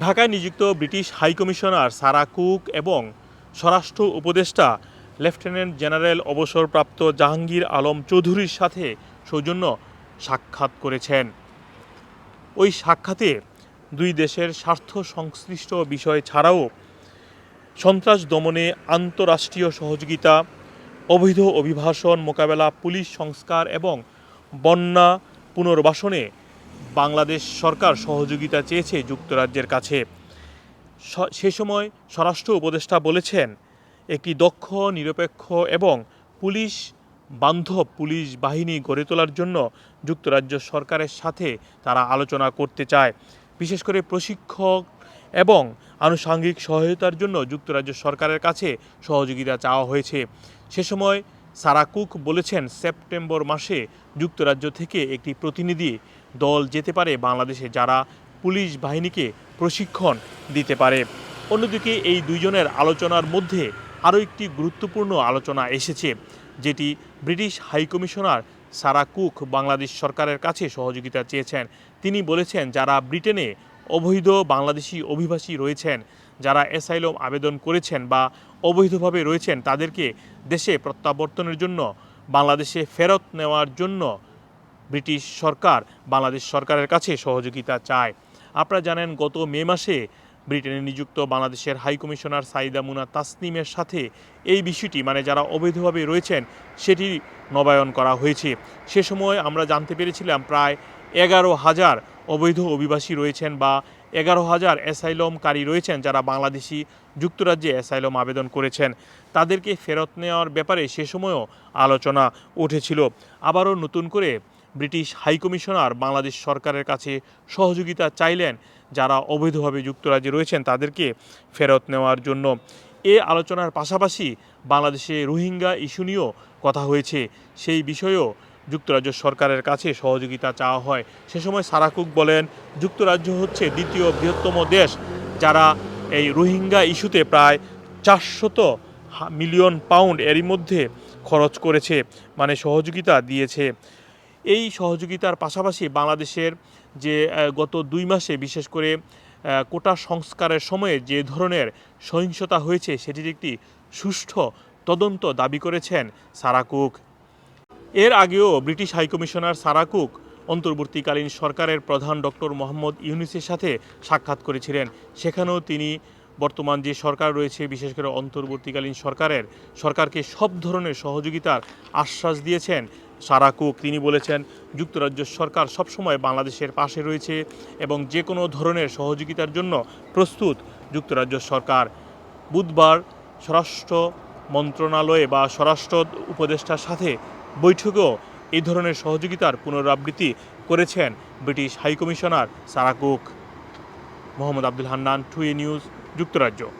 ঢাকায় নিযুক্ত British high commissioner Sarah cook এবং স্বরাষ্ট্র উপদেষ্টা লেফটেন্যান্ট জেনারেল অবসরপ্রাপ্ত জাহাঙ্গীর আলম চৌধুরীর সাথে সৌজন্য সাক্ষাৎ করেছেন। ওই সাক্ষাতে দুই দেশের স্বার্থ সংশ্লিষ্ট বিষয় ছাড়াও সন্ত্রাস দমনে আন্তরাষ্ট্রীয় সহযোগিতা, অবৈধ অভিবাসন মোকাবেলা, পুলিশ সংস্কার এবং বন্যা পুনর্বাসনে বাংলাদেশ সরকার সহযোগিতা চেয়েছে যুক্তরাজ্যের কাছে। সে সময় স্বরাষ্ট্র উপদেষ্টা বলেছেন, একটি দক্ষ, নিরপেক্ষ এবং পুলিশ বান্ধব পুলিশ বাহিনী গড়ে তোলার জন্য যুক্তরাজ্য সরকারের সাথে তারা আলোচনা করতে চায়। বিশেষ করে প্রশিক্ষক এবং আনুষাঙ্গিক সহায়তার জন্য যুক্তরাজ্য সরকারের কাছে সহযোগিতা চাওয়া হয়েছে। সে সময় সারা কুক বলেছেন সেপ্টেম্বর মাসে যুক্তরাজ্য থেকে একটি প্রতিনিধি দল যেতে পারে বাংলাদেশে যারা পুলিশ বাহিনীকে প্রশিক্ষণ দিতে পারে। অন্যদিকে এই দুইজনের আলোচনার মধ্যে আরও একটি গুরুত্বপূর্ণ আলোচনা এসেছে, যেটি British high commissioner Sarah Cook Bangladesh সরকারের কাছে সহযোগিতা চেয়েছেন। তিনি বলেছেন, যারা ব্রিটেনে অবৈধ বাংলাদেশি অভিবাসী রয়েছেন যারা অ্যাসাইলম আবেদন করেছেন বা অবৈধভাবে রয়েছেন তাদেরকে দেশে প্রত্যাবর্তনের জন্য, বাংলাদেশে ফেরত নেওয়ার জন্য ব্রিটিশ সরকার, বাংলাদেশ সরকারের কাছে সহযোগিতা চায়। আপনারা জানেন, গত মে মাসে ব্রিটেনে নিযুক্ত বাংলাদেশের হাই কমিশনার সাইদা মুনা তাসনিমের সাথে এই বিষয়টি মানে যারা অবৈধভাবে রয়েছেন, সেটি নবায়ন করা হয়েছে। সে সময় আমরা জানতে পেরেছিলাম প্রায় এগারো হাজার অবৈধ অভিবাসী রয়েছেন বা এগারো হাজার অ্যাসাইলমকারী রয়েছেন যারা বাংলাদেশি যুক্তরাজ্যে অ্যাসাইলম আবেদন করেছেন। তাদেরকে ফেরত নেওয়ার ব্যাপারে সে সময়ও আলোচনা উঠেছিল। আবারও নতুন করে ব্রিটিশ হাইকমিশনার বাংলাদেশ সরকারের কাছে সহযোগিতা চাইলেন যারা অবৈধভাবে যুক্তরাজ্যে রয়েছেন তাদেরকে ফেরত নেওয়ার জন্য। এ আলোচনার পাশাপাশি বাংলাদেশে রোহিঙ্গা ইস্যু নিয়েও কথা হয়েছে। সেই বিষয়েও যুক্তরাজ্য সরকারের কাছে সহযোগিতা চাওয়া হয়। সে সময় সারাকুক বলেন, যুক্তরাজ্য হচ্ছে দ্বিতীয় বৃহত্তম দেশ, যারা এই রোহিঙ্গা ইস্যুতে প্রায় চারশত মিলিয়ন পাউন্ড এরই মধ্যে খরচ করেছে মানে সহযোগিতা দিয়েছে। এই সহযোগিতার পাশাপাশি বাংলাদেশের যে গত দুই মাসে বিশেষ করে কোটা সংস্কারের সময়ে যে ধরনের সহিংসতা হয়েছে, সেটির একটি সুষ্ঠু তদন্ত দাবি করেছেন সারা কুক। এর আগেও ব্রিটিশ হাইকমিশনার সারা কুক অন্তর্বর্তীকালীন সরকারের প্রধান ডক্টর মোহাম্মদ ইউনুসের সাথে সাক্ষাৎ করেছিলেন। সেখানেও তিনি বর্তমান যে সরকার রয়েছে, বিশেষ করে অন্তর্বর্তীকালীন সরকারের, সরকারকে সব ধরনের সহযোগিতার আশ্বাস দিয়েছেন। সারা কুক, তিনি বলেছেন, যুক্তরাজ্য সরকার সবসময় বাংলাদেশের পাশে রয়েছে এবং যে কোনো ধরনের সহযোগিতার জন্য প্রস্তুত। যুক্তরাজ্য সরকার বুধবার স্বরাষ্ট্র মন্ত্রণালয়ে বা স্বরাষ্ট্র উপদেষ্টার সাথে বৈঠকেও এই ধরনের সহযোগিতার পুনরাবৃত্তি করেছেন British high commissioner Sarah Cook. Mohammad Abdul Hannan টুয়ে নিউজ, যুক্তরাজ্য।